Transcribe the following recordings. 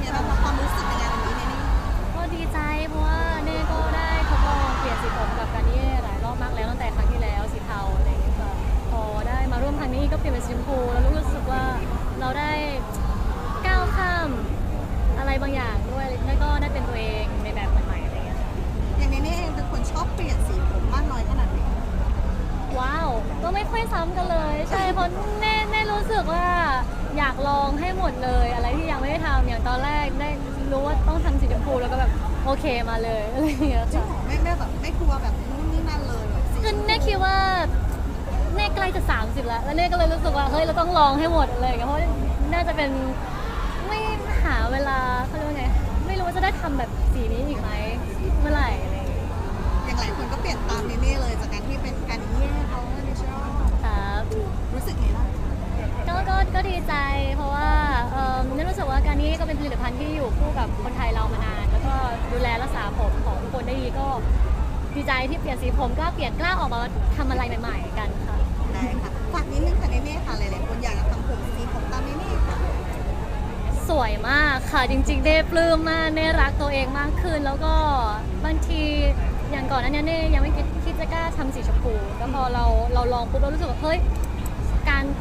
ไงบ้างคะความรู้สึกยังไงวันนี้เนี่ก็ดีใจเพราะว่าเน่ก็ได้ทดลองเปลี่ยนสีผมกับการนี่หลายรอบมากแล้วตั้งแต่ครั้งที่แล้วสีเทาอะไรอย่างเงี้ยค่ะพอได้มาร่วมครั้งนี้ก็เปลี่ยนเป็นสีชมพูแล้วรู้สึกว่าเราได้ก้าวข้ามอะไรบางอย่างด้วยแล้วก็ได้เป็นตัวเองในแบบใหม่ๆอะไรอย่างเงี้ยค่ะอย่างนี้นี่เองเป็นคนชอบเปลี่ยนสีผมมากน้อยขนาดไหนว้าวก็ไม่ค่อยซ้ำกันเลย ใช่เพราะเน่เน่รู้สึกว่า อยากลองให้หมดเลย อะไรที่ยังไม่ได้ทำอย่างตอนแรกได้รู้ว่าต้องทำสีชมพูแล้วก็แบบโอเคมาเลยอะไรอย่างเงี้ยจริงค่ะเหรอไม่ไม่แบบไม่กลัวแบบนู่นนี่นั่นเลยแบบสีคือเน่คิดว่าเน่ใกล้จะ 30 แล้วแล้วเน่ก็เลยรู้สึกว่าเฮ้ยเราต้องลองให้หมดเลยเพราะว่าน่าจะเป็นไม่หาเวลาเขาเรียกว่าไงไม่รู้ว่าจะได้ทำแบบสีนี้อีกไหมเมื่อไหร่อะไรอย่างเงี้ยอย่างหลายคนก็เปลี่ยนตามเน ลิตภัณฑ์ที่อยู่คู่กับคนไทยเรามานาน แล้วก็ดูแลรักษาผมของทุกคนได้ดีก็ดีใจที่เปลี่ยนสีผมกล้าเปลี่ยนกล้าออกมาทำอะไรใหม่ ๆ กันค่ะ ได้ค่ะฝากนิดนึงค่ะเนเน่ค่ะหลายๆคนอยากจะทำผมสีผมตามเนเน่ค่ะสวยมากค่ะจริงๆเน่ปลื้มมากเน่รักตัวเองมากขึ้น แล้วก็บางทีอย่างก่อนหนั้นเน่ยังไม่คิดคิดจะกล้าทำสีชมพูแล้วพอเราเราลองปุ๊บเรารู้สึกว่าเฮ้ยการ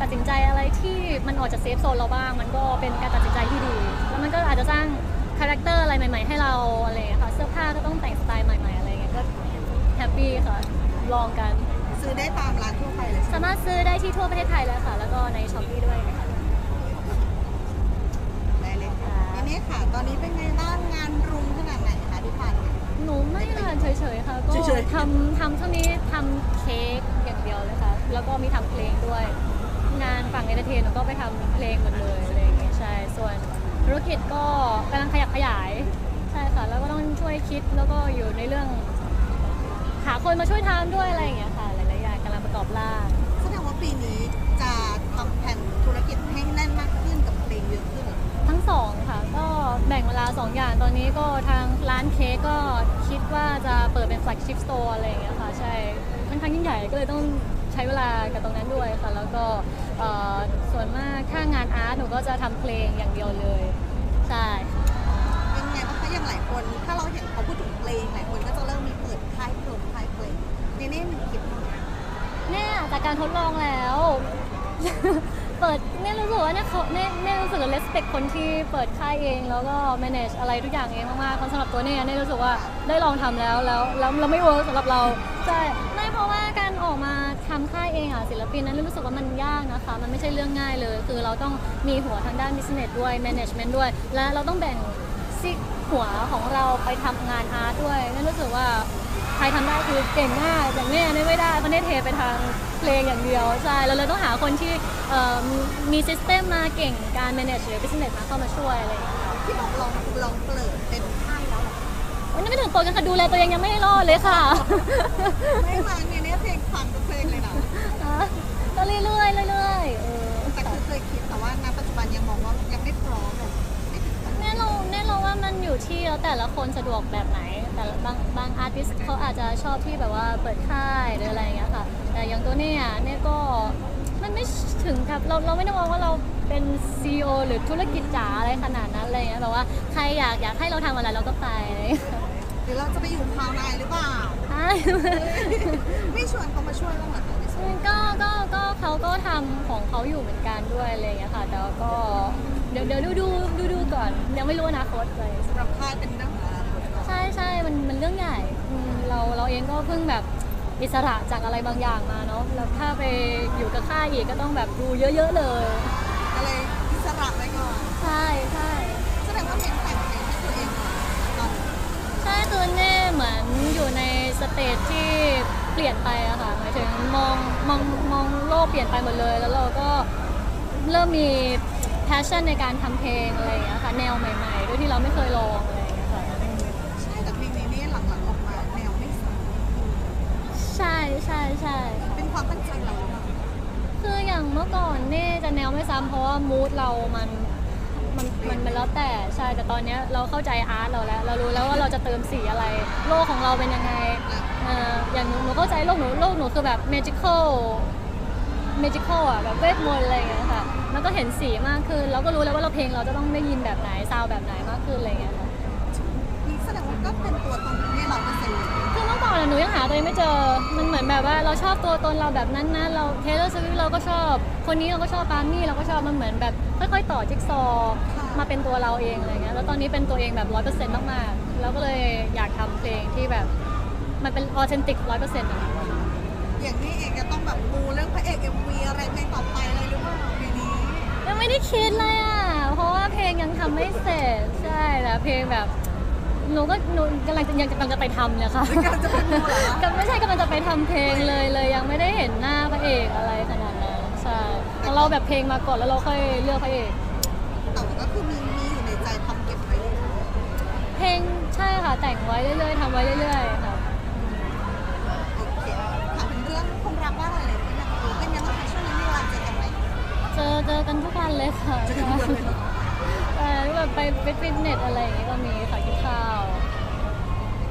ตัดสินใจอะไรที่มันออกจากเซฟโซนเราบ้าง มันก็เป็นการตัดสินใจที่ดี แล้วมันก็อาจจะสร้างคาแรคเตอร์อะไรใหม่ ๆ ให้เราอะไรอย่างเงี้ยค่ะ เสื้อผ้าก็ต้องแต่งสไตล์ใหม่ ๆ อะไรอย่างเงี้ย ก็แฮปปี้ค่ะ ลองกัน ซื้อได้ตามร้านทั่วไปเลยใช่ไหมสามารถซื้อได้ที่ทั่วประเทศไทยเลยค่ะ แล้วก็ในช้อปปี้ด้วยนะคะได้เลยค่ะเนเน่ค่ะ ตอนนี้เป็นไงบ้างงานรุมขนาดไหนคะที่ผ่านมาหนูไม่นานเฉยๆค่ะ ก็เฉยๆทำทำช่วงนี้ทำเค้กอย่างเดียวเลยค่ะ แล้วก็มีทำเพลงด้วย งานฝั่งเอนเตอร์เทนหนูก็ไปทำเพลงหมดเลยอะไรอย่างเงี้ยใช่ส่วนธุรกิจก็กำลังขยับขยายใช่ค่ะแล้วก็ต้องช่วยคิดแล้วก็อยู่ในเรื่อง หาคนมาช่วยทำด้วยอะไรอย่างเงี้ยค่ะหลายๆอย่างกำลังประกอบร่าง แสดงว่าปีนี้จะทำแผนธุรกิจให้แน่นมากขึ้นกับเพลงเยอะขึ้นเหรอทั้งสองค่ะ ก็แบ่งเวลาสองอย่างตอนนี้ก็ทางร้านเค้กก็คิดว่าจะเปิดเป็นแฟลกชิพสโตร์อะไรอย่างเงี้ยค่ะ ใช่ค่อนข้างยิ่งใหญ่ก็เลยต้องใช้เวลากับตรงนั้นด้วยค่ะ แล้วก็เอ่อส่วนมากถ้างานอาร์ตหนูก็จะทำเพลงอย่างเดียวเลย ใช่ เป็นไงบ้างคะอย่างหลายคน ถ้าเราเห็นเขาพูดถึงเพลงหลายคนก็จะเริ่มมีเปิดค่ายเพลงค่ายเพลงเนเน่มีคิดไหมเนี่ยจากการทดลองแล้ว เปิดเนี่ยรู้สึกว่าเนี่ยเขาเนี่ยเนี่ยรู้สึกว่า respect คนที่เปิดค่ายเอง แล้วก็ manage อะไรทุกอย่างเองมากๆเพราะสำหรับตัวเนี่ยเนี่ยรู้สึกว่าได้ลองทำแล้วแล้วแล้วเราไม่เวิร์กสำหรับเราใช่ไม่ เพราะว่าการออกมาทำค่ายเองอะศิลปินนั้นรู้สึกว่ามันยากนะคะ มันไม่ใช่เรื่องง่ายเลย คือเราต้องมีหัวทางด้าน business ด้วย management ด้วย และเราต้องแบ่งซิกหัวของเราไปทำงานอาร์ตด้วยนั่นรู้สึกว่าใครทำได้คือเก่งมากอย่างเนี้ยเนี่ยไม่ได้เพราะเนี่ยเทไปทางเพลงอย่างเดียวใช่เราเลยต้องหาคนที่เอ่อมีซิสเต็มมาเก่งการ manage หรือ business มาเข้ามาช่วยอะไรอย่างเงี้ย ที่บอกลองลองเปิดเป็นค่า ยแล้วเหรอวันนี้ไม่ถึงโปรกันค่ะดูแลตัวเองยังไม่รอดเลยค่ะไม่มาเนเน่เพลงฟังทุกเพลงเลยนะก็เรื่อยๆเรื่อยๆเออแต่คือเคยคิดแต่ว่าณปัจจุบันยังมองว่ายังไม่พร้อมเลยไม่ถึงขั้นแน่เราแน่เราว่ามันอยู่ที่แล้วแต่ละคนสะดวกแบบไหน แต่ละบางบางอาร์ติสเขาอาจจะชอบที่แบบว่าเปิดค่ายหรืออะไรอย่างเงี้ยค่ะ แต่อย่างตัวเนี่ยเนี่ยก็มันไม่ถึงกับเราเราไม่ได้มองว่าเราเป็น CEO หรือธุรกิจจ๋าอะไรขนาดนั้นอะไรเงี้ยแบบว่าใครอยากอยากให้เราทำอะไรเราก็ไปอะไรเงี้ยหรือเราจะไปอยู่พาวนายหรือเปล่าใช่ไม่ชวนเขามาช่วยบ้างเหรอคะไม่ชวนก็ก็ก็เขาก็ทำของเขาอยู่เหมือนกันด้วยอะไรเงี้ยค่ะ แต่ว่าก็เดี๋ยวเดี๋ยวดูดูดูดูก่อน ยังไม่รู้อนาคตเลย สำหรับค่ายเป็นเรื่องของอนาคตก่อนใช่ใช่มันมันเรื่องใหญ่อืมเราเราเองก็เพิ่งแบบอิสระจากอะไรบางอย่างมาเนาะ แล้วถ้าไปอยู่กับค่ายอีกก็ต้องแบบดูเยอะ ๆ เลย ก็เลยอิสระไว้ก่อน ใช่ใช่ แสดงว่าเพลงแต่งเพลงให้ตัวเองก่อนตอนนี้ ใช่คือเน่เหมือนอยู่ในสเตจที่เปลี่ยนไปอะค่ะหมายถึงมองมองมองโลกเปลี่ยนไปหมดเลย แล้วเราก็เริ่มมี passion ในการทำเพลงอะไรอย่างเงี้ยค่ะแนวใหม่ๆด้วยที่เราไม่เคยลองอะไรอย่างเงี้ยค่ะใช่แต่เพลงนี้เนี่ยหลังๆออกมาแนวไม่ซ้ใช่ใช่ใช่ค่ะำเป็นความตั้งใจเราหรือเปล่าคืออย่างเมื่อก่อนเน่จะแนวไม่ซ้ำเพราะว่ามูดเรามันมันมันมันแล้วแต่ใช่แต่ตอนเนี้ยเราเข้าใจอาร์ตเราแล้ว เรารู้แล้วว่าเราจะเติมสีอะไร โลกของเราเป็นยังไงเอ่ออย่างหนูหนูเข้าใจโลกหนูโลกหนูคือแบบ magical magical อะแบบเวทมนต์อะไรอย่างเงี้ยค่ะมันก็เห็นสีมากขึ้นเราก็รู้แล้วว่าเราเพลงเราจะต้องได้ยินแบบไหนซาวด์แบบไหนมากขึ้นอะไรอย่างเงี้ยค่ะ นี่แสดงว่าก็เป็นตัวตนนี่ร้อยเปอร์เซ็นต์เลยคือเมื่อก่อนอะหนูยังหาตัวเองไม่เจอ มันเหมือนแบบว่าเราชอบตัวตนเราแบบนั้นนะ เราเทเลอร์สวิฟเราก็ชอบ คนนี้เราก็ชอบปามี่เราก็ชอบ มันเหมือนแบบค่อยๆ ต่อจิ๊กซอว์มาเป็นตัวเราเองอะไรเงี้ย แล้วตอนนี้เป็นตัวเองแบบร้อยเปอร์เซ็นต์มากๆ แล้วก็เลยอยากทำเพลงที่แบบ มันเป็นออเทนติกร้อยเปอร์เซ็นต์อะอย่างนี้เองจะต้องแบบมูเรื่องพระเอกเอ็มวีอะไรเพลงต่อไปเลยหรือเปล่าเพลงนี้ยังไม่ได้คิดเลยอะ เพราะว่าเพลงยังทำไม่เสร็จ ใช่แต่เพลงแบบหนูก็หนูกำลังจะยังกำลังจะไปทำเนี่ยค่ะกำลังจะเป็นมูเหรอก็ไม่ใช่กำลังจะไปทำเพลงเลยเลยยังไม่ได้เห็นหน้าพระเอกอะไรขนาดนั้นใช่ของเราแบบเพลงมาก่อนแล้วเราค่อยเลือกพระเอก แต่ว่าก็คือมีมีอยู่ในใจทำเก็บไว้อยู่เพลงใช่ค่ะแต่งไว้เรื่อยๆทำไว้เรื่อยๆค่ะ รื่องความรักว่าอะไรเลยอยากรู้เป็นยังไงคะช่วงนี้มีเวลาเจอกันไหมเจอเจอกันทุกวันเลยค่ะเจอกันทุกวันเลยเหรอใช่แบบไปไปฟิตเนสอะไรอย่างงี้ก็มีค่ะกินข้าว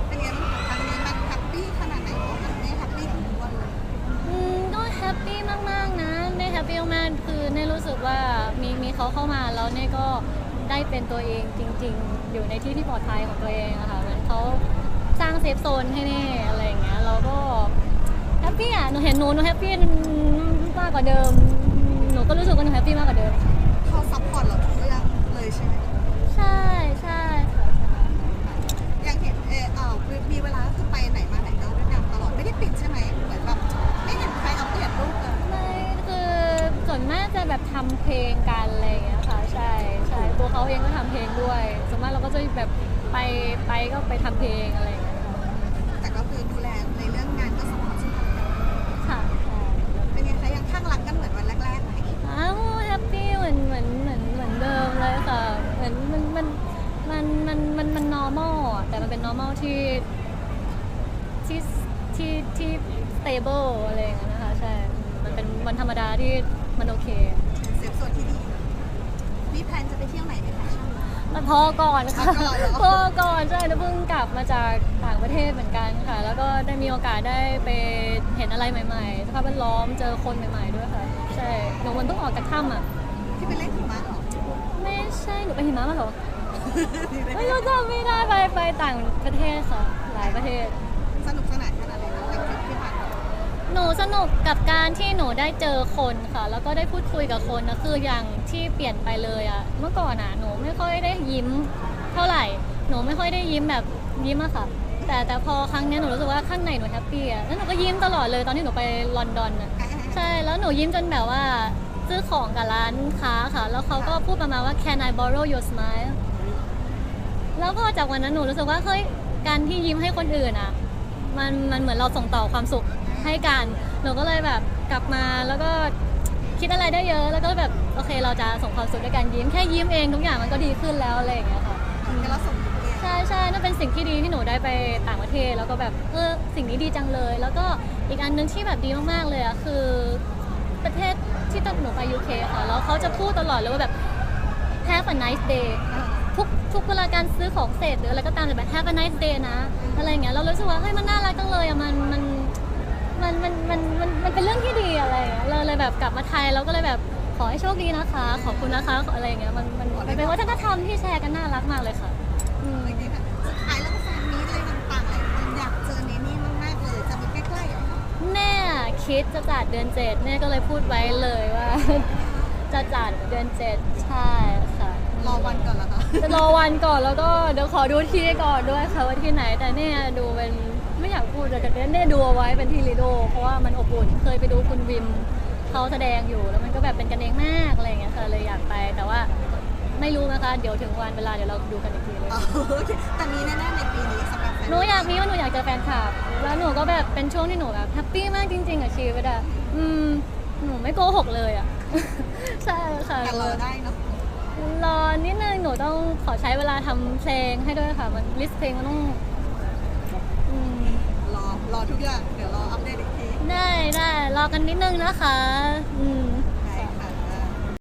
เป็นยังไงบ้างคะครั้งนี้มันแฮปปี้ขนาดไหนเพราะมันไม่แฮปปี้ทุกวันเลยอืมก็แฮปปี้มากๆนะเน่แฮปปี้มากๆคือเน่รู้สึกว่ามีมีเขาเข้ามาแล้วเน่ก็ได้เป็นตัวเองจริง ๆ อยู่ในที่ที่ปลอดภัยของตัวเองอะค่ะเหมันเขาสร้างเซฟโซนให้เน่อะไรอย่างเงี้ยเราก็แฮปปี้อะ หนูเห็นหนูหนูแฮปปี้มากกว่าเดิม หนูก็รู้สึกว่าหนูแฮปปี้มากกว่าเดิม เขาซัพพอร์ตเราทุกเรื่องเลยใช่ไหมใช่ใช่ค่ะใช่ยังเห็นเออเออมีเวลาคือไปไหนมาไหนก็ด้วยกันตลอดไม่ได้ปิดใช่ไหมเหมือนแบบไม่เห็นใครอัปเดตรูปเลยไม่คือส่วนมากจะแบบทำเพลงกันอะไรอย่างเงี้ยค่ะใช่ใช่ตัวเขาเองก็ทำเพลงด้วยส่วนมากเราก็จะแบบไปไปก็ไปทำเพลงอะไรอย่างเงี้ย normal อะแต่มันเป็น normal ที่ที่ที่ที่ stable อะไรอย่างเงี้ยนะคะใช่มันเป็นวันธรรมดาที่มันโอเค เซฟโซนที่ดีมีแพลนจะไปเที่ยวไหนไหมคะช่วงนี้ มันพอก่อนค่ะพอก่อนเหรอ พอก่อนใช่แล้วเพิ่งกลับมาจากต่างประเทศเหมือนกันค่ะ แล้วก็ได้มีโอกาสได้ไปเห็นอะไรใหม่ๆสภาพแวดล้อมเจอคนใหม่ ๆ ด้วยค่ะ ใช่หนูมันต้องออกจากถ้ำอะที่ไปเล่นหิมะเหรอ ไม่ใช่หนูไปหิมะมาเหรอ ไม่รู้จำไม่ได้ไปไปต่างประเทศค่ะ หลายประเทศ สนุกสนานขนาดไหนคะกับทริปที่ผ่านมาหนูสนุกกับการที่หนูได้เจอคนค่ะ แล้วก็ได้พูดคุยกับคนนะคืออย่างที่เปลี่ยนไปเลยอะเมื่อก่อนอะหนูไม่ค่อยได้ยิ้ม เท่าไหร่ หนูไม่ค่อยได้ยิ้มแบบยิ้มอะค่ะ แต่แต่พอครั้งเนี้ยหนูรู้สึกว่าข้างในหนูแฮปปี้อะแล้วหนูก็ยิ้มตลอดเลยตอนที่หนูไปลอนดอนอะอ่าใช่แล้วหนูยิ้มจนแบบว่าซื้อของกับร้านค้าค่ะ แล้วเขาก็พูดประมาณว่า can I borrow your smile แล้วพอจากวันนั้นหนูรู้สึกว่าเฮ้ยการที่ยิ้มให้คนอื่นอะมันมันเหมือนเราส่งต่อความสุขให้กันหนูก็เลยแบบกลับมาแล้วก็คิดอะไรได้เยอะ แล้วก็แบบโอเคเราจะส่งความสุขด้วยการยิ้มแค่ยิ้มเองทุกอย่างมันก็ดีขึ้นแล้วอะไรอย่างเงี้ยค่ะก็เราส่งถึงเองใช่ใช่นั่นเป็นสิ่งที่ดีที่หนูได้ไปต่างประเทศ แล้วก็แบบเออสิ่งนี้ดีจังเลย แล้วก็อีกอันนึงที่แบบดีมากๆเลยอะคือประเทศที่ตอนหนูไป UK ค่ะแล้วเขาจะพูดตลอดเลยว่าแบบ have a nice day ทุกทุกเวลาการซื้อของเสร็จหรืออะไรก็ตามแต่แบบ have a nice day นะ อะไรอย่างเงี้ยเรารู้สึกว่าเฮ้ยมันน่ารักจังเลยอะมันมันมันมันมันมันมันเป็นเรื่องที่ดีอะไรอย่างเงี้ยเราเลยแบบกลับมาไทยเราก็เลยแบบขอให้โชคดีนะคะ ขอบคุณนะคะอะไรอย่างเงี้ยมันมันมันเป็นวัฒนธรรมที่แชร์กันน่ารักมากเลยค่ะอืมโอเคค่ะสุดท้ายแล้วก็แฟนมีอะไรต่างๆหลายคนอยากเจอเนนี่มากๆเลยจะมีใกล้ๆเหรอคะแน่คิดจะจัดเดือนเจ็ดแน่ก็เลยพูดไว้เลยว่า จะจัดเดือนเจ็ดใช่ค่ะ รอวันก่อนเหรอคะ จะรอวันก่อนแล้วก็เดี๋ยวขอดูที่ก่อนด้วยค่ะว่าที่ไหน แต่เนี่ยดูเป็นไม่อยากพูดเลยแต่เนี่ยดูเอาไว้เป็นที่ลีโด เพราะว่ามันอบอุ่นเคยไปดูคุณวิมเขาแสดงอยู่แล้วมันก็แบบเป็นกันเองมากอะไรอย่างเงี้ยค่ะเลยอยากไปแต่ว่าไม่รู้นะคะเดี๋ยวถึงวันเวลาเดี๋ยวเราดูกันอีกทีเลยอ๋อโอเคแต่มีแน่ๆในปีนี้สำหรับแฟนหนูอยากมีว่าหนูอยากเจอแฟนคลับแล้วหนูก็แบบเป็นช่วงที่หนูแบบแฮปปี้มากจริงๆกับชีวิตอะอืมหนูไม่โกหกเลยอะใช่ค่ะแต่รอได้เนาะ รอนิดนึงหนูต้องขอใช้เวลาทำเพลงให้ด้วยค่ะ มันลิสต์เพลงมันต้องอืมรอ รอทุกอย่าง เดี๋ยวรออัปเดตอีกที ได้ได้รอกันนิดนึงนะคะอืม